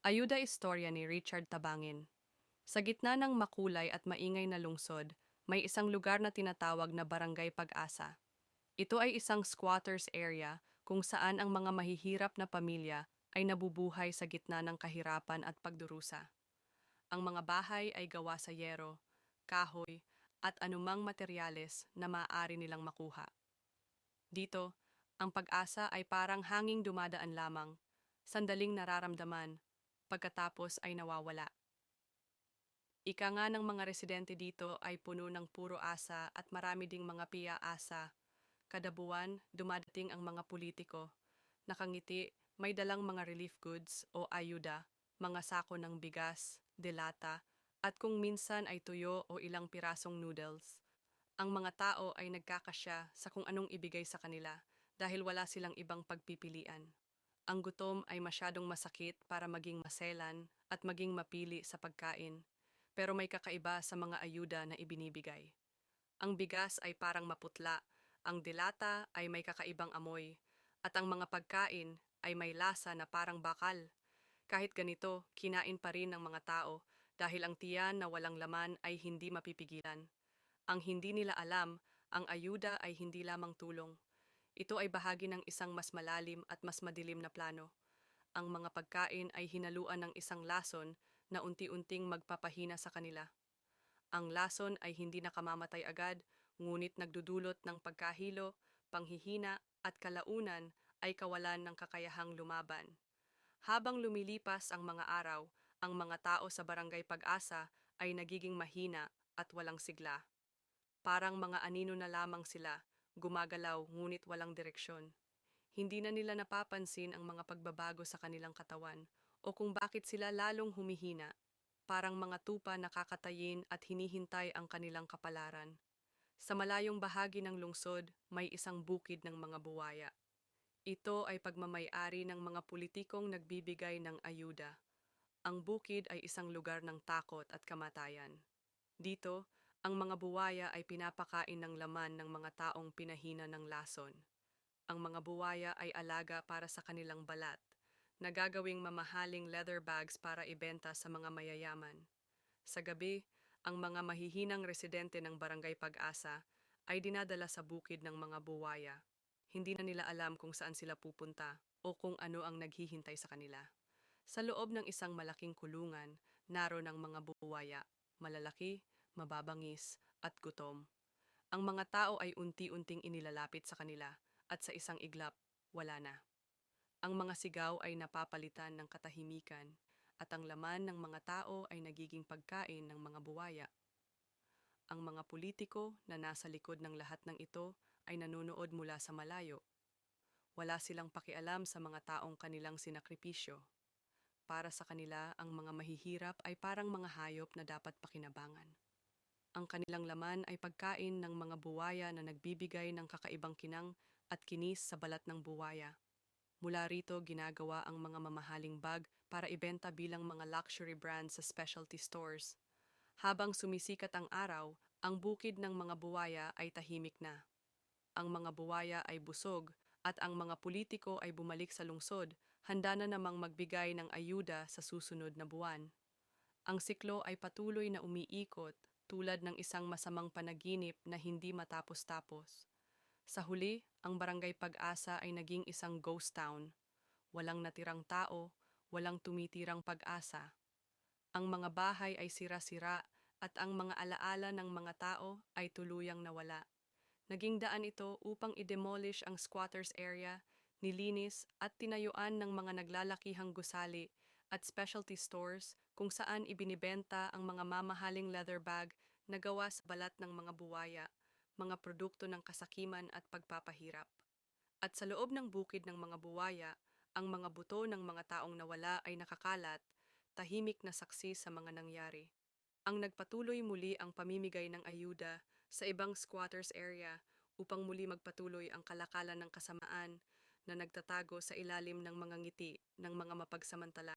Ayuda Istorya ni Richard Tabangin. Sa gitna ng makulay at maingay na lungsod, may isang lugar na tinatawag na Barangay Pag-asa. Ito ay isang squatters area kung saan ang mga mahihirap na pamilya ay nabubuhay sa gitna ng kahirapan at pagdurusa. Ang mga bahay ay gawa sa yero, kahoy, at anumang materyales na maaari nilang makuha. Dito, ang pag-asa ay parang hanging dumadaan lamang, sandaling nararamdaman, pagkatapos ay nawawala. Ika nga ng mga residente dito ay puno ng puro asa at marami ding mga piya-asa. Kada buwan, dumadating ang mga politiko. Nakangiti, may dalang mga relief goods o ayuda, mga sako ng bigas, delata, at kung minsan ay tuyo o ilang pirasong noodles. Ang mga tao ay nagkakasya sa kung anong ibigay sa kanila dahil wala silang ibang pagpipilian. Ang gutom ay masyadong masakit para maging maselan at maging mapili sa pagkain, pero may kakaiba sa mga ayuda na ibinibigay. Ang bigas ay parang maputla, ang dilata ay may kakaibang amoy, at ang mga pagkain ay may lasa na parang bakal. Kahit ganito, kinain pa rin ng mga tao dahil ang tiyan na walang laman ay hindi mapipigilan. Ang hindi nila alam, ang ayuda ay hindi lamang tulong. Ito ay bahagi ng isang mas malalim at mas madilim na plano. Ang mga pagkain ay hinaluan ng isang lason na unti-unting magpapahina sa kanila. Ang lason ay hindi nakamamatay agad, ngunit nagdudulot ng pagkahilo, panghihina at kalaunan ay kawalan ng kakayahang lumaban. Habang lumilipas ang mga araw, ang mga tao sa barangay Pag-asa ay nagiging mahina at walang sigla. Parang mga anino na lamang sila, gumagalaw ngunit walang direksyon. Hindi na nila napapansin ang mga pagbabago sa kanilang katawan o kung bakit sila lalong humihina, parang mga tupa nakakatayin at hinihintay ang kanilang kapalaran. Sa malayong bahagi ng lungsod, may isang bukid ng mga buwaya. Ito ay pagmamayari ng mga politikong nagbibigay ng ayuda. Ang bukid ay isang lugar ng takot at kamatayan. Dito, ang mga buwaya ay pinapakain ng laman ng mga taong pinahina ng lason. Ang mga buwaya ay alaga para sa kanilang balat, nagagawing mamahaling leather bags para ibenta sa mga mayayaman. Sa gabi, ang mga mahihinang residente ng Barangay Pag-asa ay dinadala sa bukid ng mga buwaya. Hindi na nila alam kung saan sila pupunta o kung ano ang naghihintay sa kanila. Sa loob ng isang malaking kulungan, naroon ang mga buwaya, malalaki, mababangis, at gutom. Ang mga tao ay unti-unting inilalapit sa kanila at sa isang iglap, wala na. Ang mga sigaw ay napapalitan ng katahimikan at ang laman ng mga tao ay nagiging pagkain ng mga buwaya. Ang mga politiko na nasa likod ng lahat ng ito ay nanonood mula sa malayo. Wala silang pakialam sa mga taong kanilang sinakripisyo. Para sa kanila, ang mga mahihirap ay parang mga hayop na dapat pakinabangan. Ang kanilang laman ay pagkain ng mga buwaya na nagbibigay ng kakaibang kinang at kinis sa balat ng buwaya. Mula rito, ginagawa ang mga mamahaling bag para ibenta bilang mga luxury brands sa specialty stores. Habang sumisikat ang araw, ang bukid ng mga buwaya ay tahimik na. Ang mga buwaya ay busog at ang mga politiko ay bumalik sa lungsod, handa na namang magbigay ng ayuda sa susunod na buwan. Ang siklo ay patuloy na umiikot tulad ng isang masamang panaginip na hindi matapos-tapos. Sa huli, ang barangay Pag-asa ay naging isang ghost town. Walang natirang tao, walang tumitirang pag-asa. Ang mga bahay ay sira-sira at ang mga alaala ng mga tao ay tuluyang nawala. Naging daan ito upang i-demolish ang squatters area, nilinis at tinayuan ng mga naglalakihang gusali at specialty stores kung saan ibinibenta ang mga mamahaling leather bag na gawa sa balat ng mga buwaya, mga produkto ng kasakiman at pagpapahirap. At sa loob ng bukid ng mga buwaya, ang mga buto ng mga taong nawala ay nakakalat, tahimik na saksi sa mga nangyari. Ang nagpatuloy muli ang pamimigay ng ayuda sa ibang squatters area upang muli magpatuloy ang kalakalan ng kasamaan na nagtatago sa ilalim ng mga ngiti ng mga mapagsamantala.